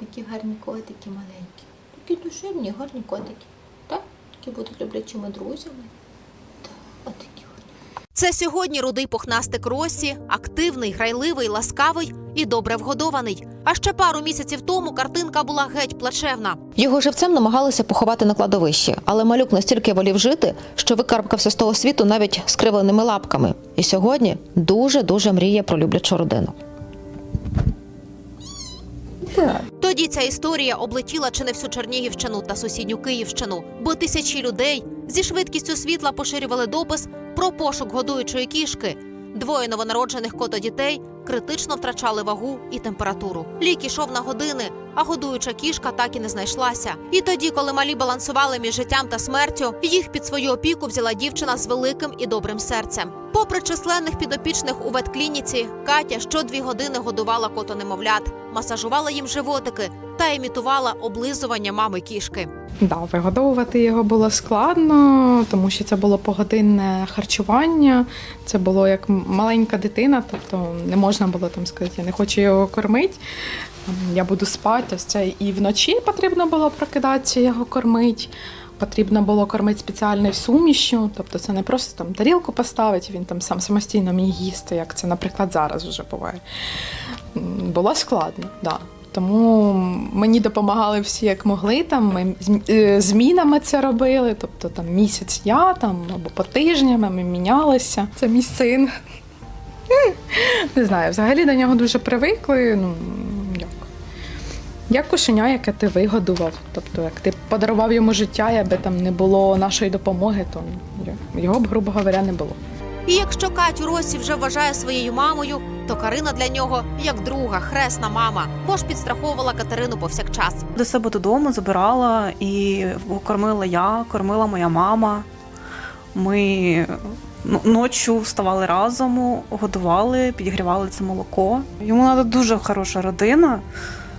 Такі гарні котики маленькі. Такі душевні, гарні котики. Так? Такі будуть люблячими друзями. Так, отакі. Це сьогодні рудий пухнастик Росі, активний, грайливий, ласкавий і добре вгодований. А ще пару місяців тому картинка була геть плачевна. Його живцем намагалися поховати на кладовищі, але малюк настільки волів жити, що викарбкався з того світу навіть скривленими лапками. І сьогодні дуже дуже мріє про люблячу родину. Тоді ця історія облетіла чи не всю Чернігівщину та сусідню Київщину, бо тисячі людей зі швидкістю світла поширювали допис про пошук годуючої кішки. Двоє новонароджених котодітей критично втрачали вагу і температуру. Лік ішов на години, а годуюча кішка так і не знайшлася. І тоді, коли малі балансували між життям та смертю, їх під свою опіку взяла дівчина з великим і добрим серцем. Попри численних підопічних у ветклініці, Катя щодві години годувала котонемовлят, масажувала їм животики та імітувала облизування мами кішки. Да, вигодовувати його було складно, тому що це було погодинне харчування. Це було як маленька дитина, тобто не можна було там сказати, я не хочу його кормити. Я буду спати. Ось це і вночі потрібно було прокидатися, його кормити. Потрібно було кормити спеціальною сумішю, тобто це не просто там тарілку поставити, він там сам самостійно міг їсти, як це, наприклад, зараз вже буває. Було складно, да. Тому мені допомагали всі як могли. Там ми е, змінами це робили. Тобто там місяць я там або по тижнями ми мінялися. Це мій син. Не знаю, взагалі до нього дуже привикли. Ну як. Як кошеня, яке ти вигодував. Тобто, як ти подарував йому життя, якби там не було нашої допомоги, то ну, його б, грубо говоря, не було. І якщо Катю Росі вже вважає своєю мамою, то Карина для нього як друга, хресна мама, бо ж підстраховувала Катерину повсякчас. До себе додому забирала і кормила я, кормила моя мама. Ми ночі вставали разом, годували, підігрівали це молоко. Йому треба дуже хороша родина,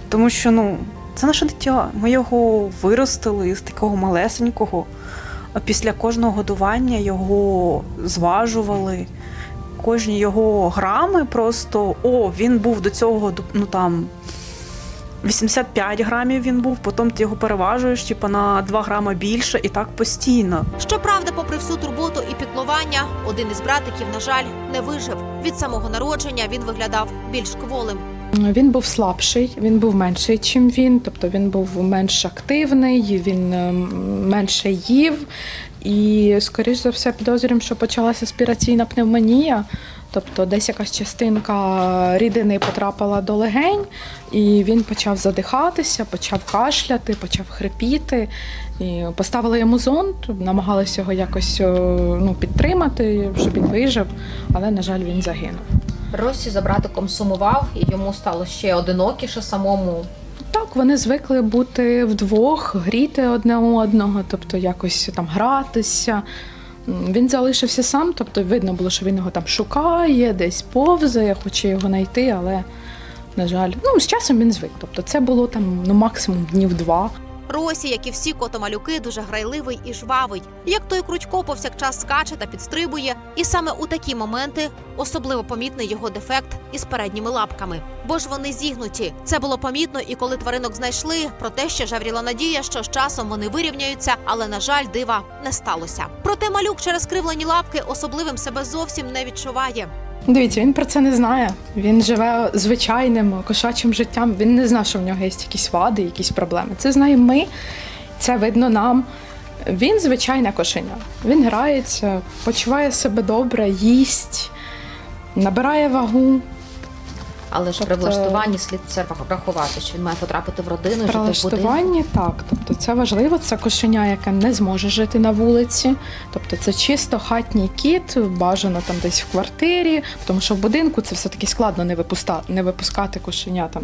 тому що ну, це наше дитя. Ми його виростили з такого малесенького. А після кожного годування його зважували. Кожні його грами просто о, він був до цього ну там 85 грамів він був, потім ти його переважуєш, типу, на 2 грами більше, і так постійно. Щоправда, попри всю турботу і піклування, один із братиків, на жаль, не вижив. Від самого народження він виглядав більш кволим. Він був слабший, він був менший, чим він, тобто він був менш активний, він е, менше їв. І, скоріш за все, підозрюємо, що почалася спіраційна пневмонія. Тобто десь якась частинка рідини потрапила до легень, і він почав задихатися, почав кашляти, почав хрипіти. І поставили йому зонд, намагалися його якось е, ну, підтримати, щоб він вижив, але, на жаль, він загинув. Росі за братиком сумував, і йому стало ще одинокіше самому. Так, вони звикли бути вдвох, гріти одне одного, тобто якось там гратися. Він залишився сам, тобто видно було, що він його там шукає, десь повзає, хоче його знайти, але, на жаль, ну, з часом він звик. Тобто це було там ну, максимум днів два. Росі, як і всі котомалюки, дуже грайливий і жвавий. Як той крутько повсякчас скаче та підстрибує, і саме у такі моменти особливо помітний його дефект із передніми лапками. Бо ж вони зігнуті. Це було помітно, і коли тваринок знайшли, проте ще жавріла надія, що з часом вони вирівняються, але на жаль, дива не сталося. Проте малюк через кривлені лапки особливим себе зовсім не відчуває. Дивіться, він про це не знає. Він живе звичайним кошачим життям. Він не знає, що в нього є якісь вади, якісь проблеми. Це знаємо ми, це видно нам. Він звичайне кошеня. Він грається, почуває себе добре, їсть, набирає вагу. Але ж при Тобто- влаштуванні слід це врахувати, що він має потрапити в родину, жити в так, тобто це важливо. Це кошеня, яке не зможе жити на вулиці. Тобто це чисто хатній кіт, бажано там десь в квартирі, тому що в будинку це все-таки складно не випускати, не випускати кошеня там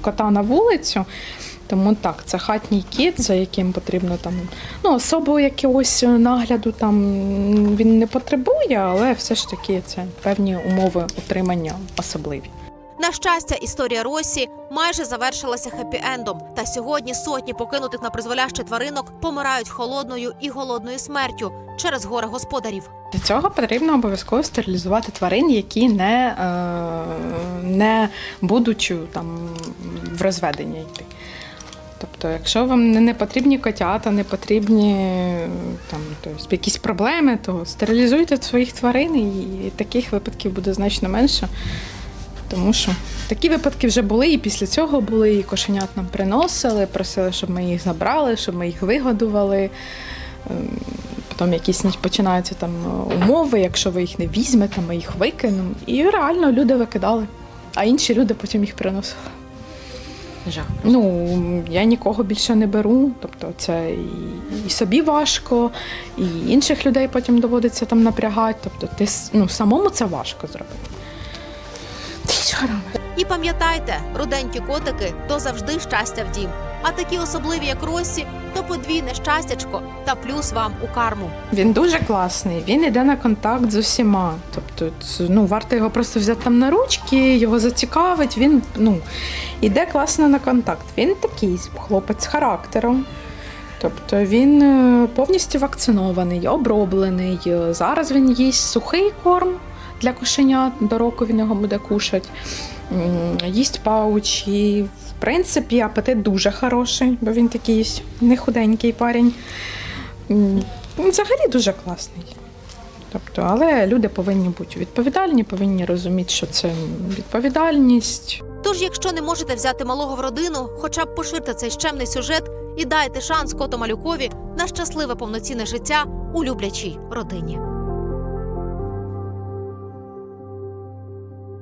кота на вулицю. Тому так, це хатній кіт, за яким потрібно там ну, особу якогось нагляду там він не потребує, але все ж таки це певні умови утримання особливі. На щастя, історія Росі майже завершилася хеппі-ендом. Та сьогодні сотні покинутих на призволяще тваринок помирають холодною і голодною смертю через горе господарів. Для цього потрібно обов'язково стерилізувати тварин, які не, е, не будуть там в розведення йти. Тобто, якщо вам не- не потрібні котята, не потрібні там, тобто, якісь проблеми, то стерилізуйте своїх тварин, і таких випадків буде значно менше. Тому що такі випадки вже були, і після цього були, і кошенят нам приносили, просили, щоб ми їх забрали, щоб ми їх вигодували. Ем, Потім якісь починаються там умови, якщо ви їх не візьмете, ми їх викинемо. І реально люди викидали, а інші люди потім їх приносили. Жах. Ну, я нікого більше не беру. Тобто це і, і собі важко, і інших людей потім доводиться там напрягати. Тобто, ти ну, самому це важко зробити. Що? І пам'ятайте, руденькі котики то завжди щастя в дім. А такі особливі, як Росі, то подвійне щастячко та плюс вам у карму. Він дуже класний, він йде на контакт з усіма. Тобто, ну, варто його просто взяти там на ручки, його зацікавить. Він ну, йде класно на контакт. Він такий хлопець з характером. Тобто він е, повністю вакцинований, оброблений. Е, Зараз він їсть сухий корм для кошенят, до року він його буде кушати. Їсть паучі. В принципі, апетит дуже хороший, бо він такий не худенький парень. Взагалі дуже класний. Тобто, але люди повинні бути відповідальні, повинні розуміти, що це відповідальність. Тож, якщо не можете взяти малого в родину, хоча б поширте цей щемний сюжет і дайте шанс коту малюкові на щасливе повноцінне життя у люблячій родині.